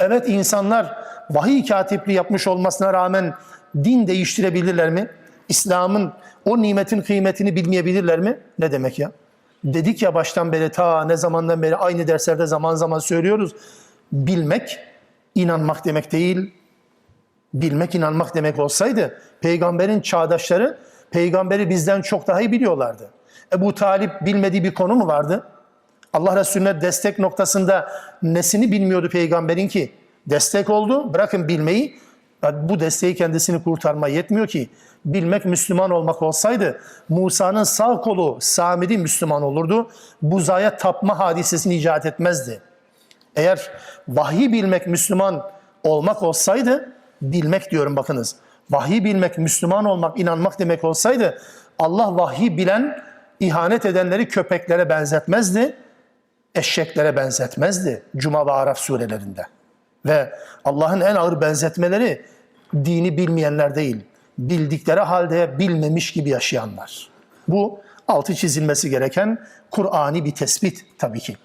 Evet insanlar vahiy katipliği yapmış olmasına rağmen din değiştirebilirler mi? İslam'ın o nimetin kıymetini bilmeyebilirler mi? Ne demek ya? Dedik ya baştan beri ta ne zamandan beri aynı derslerde zaman zaman söylüyoruz. Bilmek inanmak demek değil. Bilmek inanmak demek olsaydı peygamberin çağdaşları peygamberi bizden çok daha iyi biliyorlardı. Ebu Talip bilmediği bir konu mu vardı? Allah Resulüne destek noktasında nesini bilmiyordu peygamberin ki? Destek oldu. Bırakın bilmeyi. Bu desteği kendisini kurtarma yetmiyor ki. Bilmek Müslüman olmak olsaydı Musa'nın sağ kolu Samiri Müslüman olurdu. Buzaya tapma hadisesini icat etmezdi. Eğer vahiy bilmek Müslüman olmak olsaydı, bilmek diyorum bakınız. Vahiy bilmek, Müslüman olmak, inanmak demek olsaydı Allah vahiy bilen, ihanet edenleri köpeklere benzetmezdi, eşeklere benzetmezdi Cuma ve Araf surelerinde. Ve Allah'ın en ağır benzetmeleri dini bilmeyenler değil, bildikleri halde bilmemiş gibi yaşayanlar. Bu altı çizilmesi gereken Kur'ani bir tespit tabii ki.